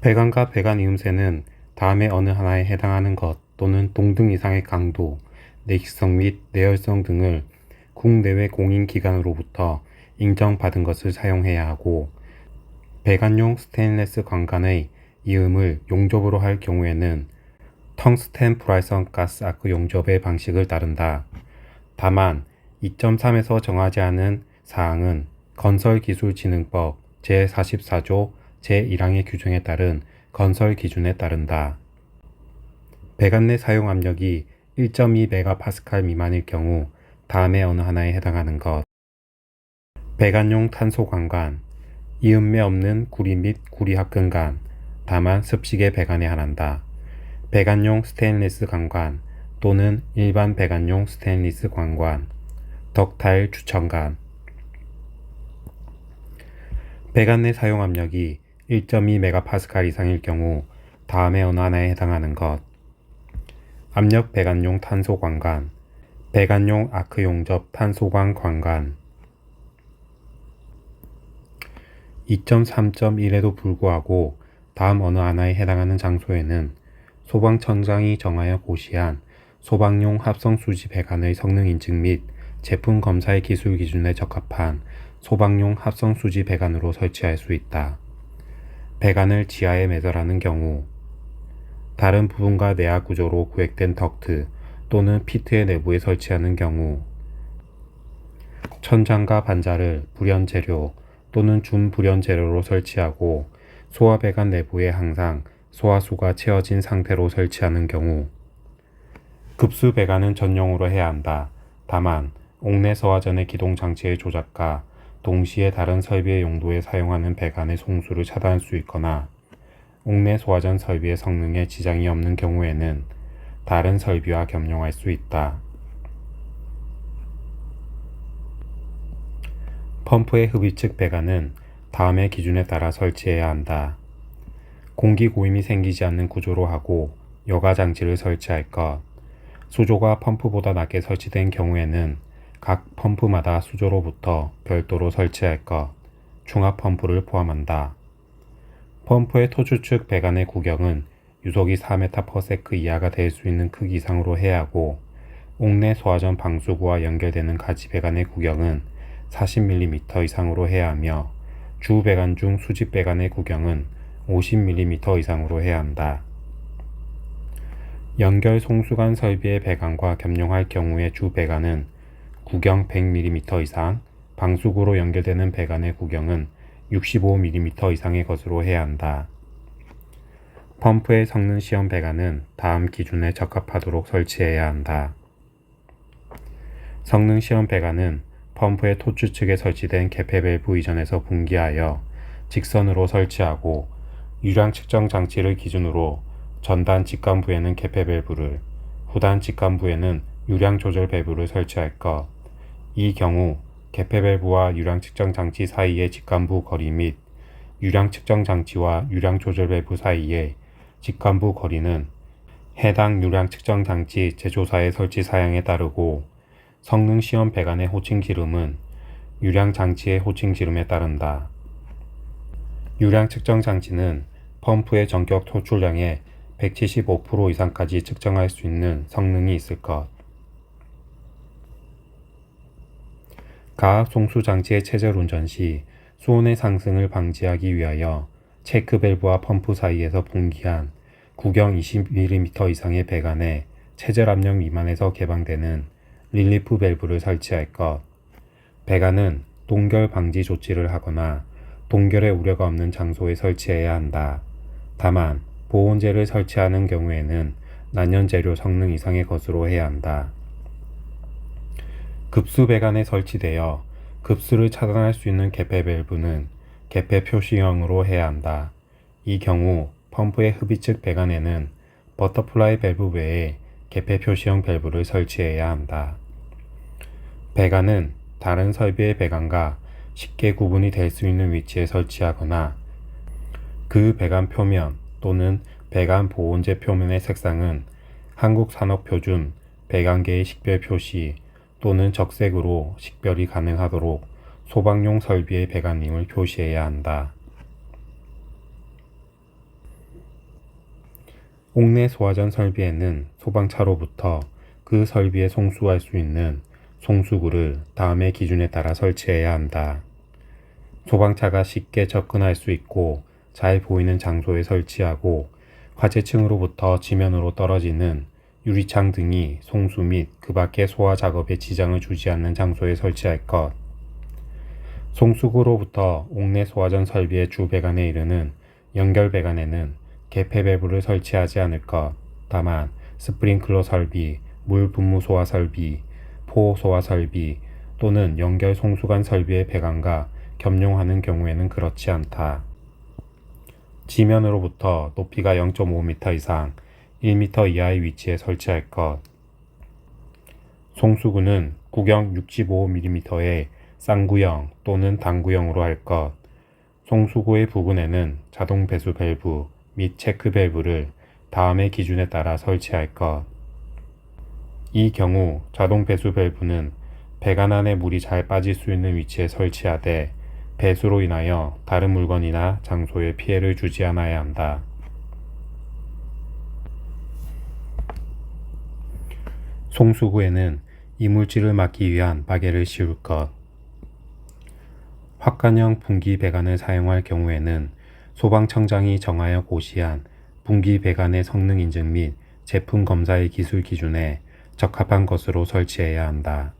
배관과 배관 이음새는 다음에 어느 하나에 해당하는 것 또는 동등 이상의 강도, 내식성 및 내열성 등을 국내외 공인기관으로부터 인정받은 것을 사용해야 하고 배관용 스테인레스 관관의 이음을 용접으로 할 경우에는 텅스텐 불활성 가스 아크 용접의 방식을 따른다. 다만 2.3에서 정하지 않은 사항은 건설기술진흥법 제44조 제1항의 규정에 따른 건설 기준에 따른다. 배관 내 사용 압력이 1.2메가파스칼 미만일 경우 다음에 어느 하나에 해당하는 것. 배관용 탄소 관관, 이음매 없는 구리 및 구리 합금관, 다만 습식의 배관에 한한다. 배관용 스테인리스 관관 또는 일반 배관용 스테인리스 관관, 덕타일 주천관. 배관 내 사용 압력이 1.2메가파스칼 이상일 경우 다음에 어느 하나에 해당하는 것. 압력 배관용 탄소 관관, 배관용 아크 용접 탄소관 관관. 2.3.1에도 불구하고 다음 어느 하나에 해당하는 장소에는 소방청장이 정하여 고시한 소방용 합성 수지 배관의 성능 인증 및 제품 검사의 기술 기준에 적합한 소방용 합성 수지 배관으로 설치할 수 있다. 배관을 지하에 매설하는 경우 다른 부분과 내압 구조로 구획된 덕트 또는 피트의 내부에 설치하는 경우 천장과 반자를 불연 재료 또는 준불연 재료로 설치하고 소화 배관 내부에 항상 소화수가 채워진 상태로 설치하는 경우 급수 배관은 전용으로 해야 한다. 다만 옥내 소화전의 기동 장치의 조작과 동시에 다른 설비의 용도에 사용하는 배관의 송수를 차단할 수 있거나 옥내 소화전 설비의 성능에 지장이 없는 경우에는 다른 설비와 겸용할 수 있다. 펌프의 흡입측 배관은 다음의 기준에 따라 설치해야 한다. 공기 고임이 생기지 않는 구조로 하고 여가 장치를 설치할 것. 수조가 펌프보다 낮게 설치된 경우에는 각 펌프마다 수조로부터 별도로 설치할 것. 중압 펌프를 포함한다. 펌프의 토주 측 배관의 구경은 유속이 4m/s 이하가 될 수 있는 크기 이상으로 해야 하고 옥내 소화전 방수구와 연결되는 가지 배관의 구경은 40mm 이상으로 해야 하며 주 배관 중 수직 배관의 구경은 50mm 이상으로 해야 한다. 연결 송수관 설비의 배관과 겸용할 경우의 주 배관은 구경 100mm 이상, 방수구로 연결되는 배관의 구경은 65mm 이상의 것으로 해야 한다. 펌프의 성능 시험 배관은 다음 기준에 적합하도록 설치해야 한다. 성능 시험 배관은 펌프의 토추 측에 설치된 개폐 밸브 이전에서 분기하여 직선으로 설치하고 유량 측정 장치를 기준으로 전단 직관부에는 개폐 밸브를, 후단 직관부에는 유량 조절 밸브를 설치할 것. 이 경우 개폐 밸브와 유량 측정 장치 사이의 직관부 거리 및 유량 측정 장치와 유량 조절 밸브 사이의 직관부 거리는 해당 유량 측정 장치 제조사의 설치 사양에 따르고 성능 시험 배관의 호칭 지름은 유량 장치의 호칭 지름에 따른다. 유량 측정 장치는 펌프의 전격 토출량의 175% 이상까지 측정할 수 있는 성능이 있을 것. 가압 송수 장치의 체절 운전 시 수온의 상승을 방지하기 위하여 체크 밸브와 펌프 사이에서 분기한 구경 20mm 이상의 배관에 체절 압력 미만에서 개방되는 릴리프 밸브를 설치할 것. 배관은 동결 방지 조치를 하거나 동결의 우려가 없는 장소에 설치해야 한다. 다만 보온재를 설치하는 경우에는 난연재료 성능 이상의 것으로 해야 한다. 급수 배관에 설치되어 급수를 차단할 수 있는 개폐 밸브는 개폐 표시형으로 해야 한다. 이 경우 펌프의 흡입측 배관에는 버터플라이 밸브 외에 개폐 표시형 밸브를 설치해야 한다. 배관은 다른 설비의 배관과 쉽게 구분이 될 수 있는 위치에 설치하거나 그 배관 표면 또는 배관 보온재 표면의 색상은 한국산업표준 배관계의 식별 표시 또는 적색으로 식별이 가능하도록 소방용 설비의 배관림을 표시해야 한다. 옥내 소화전 설비에는 소방차로부터 그 설비에 송수할 수 있는 송수구를 다음의 기준에 따라 설치해야 한다. 소방차가 쉽게 접근할 수 있고 잘 보이는 장소에 설치하고 화재층으로부터 지면으로 떨어지는 유리창 등이 송수 및 그 밖의 소화 작업에 지장을 주지 않는 장소에 설치할 것. 송수구로부터 옥내 소화전 소설비의 주 배관에 이르는 연결 배관에는 개폐 밸브를 설치하지 않을 것. 다만 스프링클러 설비, 물 분무 소화 설비, 포 소화 설비 또는 연결 송수관 설비의 배관과 겸용하는 경우에는 그렇지 않다. 지면으로부터 높이가 0.5m 이상 1m 이하의 위치에 설치할 것. 송수구는 구경 65mm의 쌍구형 또는 단구형으로 할 것. 송수구의 부근에는 자동 배수 밸브 및 체크 밸브를 다음의 기준에 따라 설치할 것. 이 경우 자동 배수 밸브는 배관 안에 물이 잘 빠질 수 있는 위치에 설치하되 배수로 인하여 다른 물건이나 장소에 피해를 주지 않아야 한다. 송수구에는 이물질을 막기 위한 바게를 씌울 것. 확간형 분기 배관을 사용할 경우에는 소방청장이 정하여 고시한 분기 배관의 성능 인증 및 제품 검사의 기술 기준에 적합한 것으로 설치해야 한다.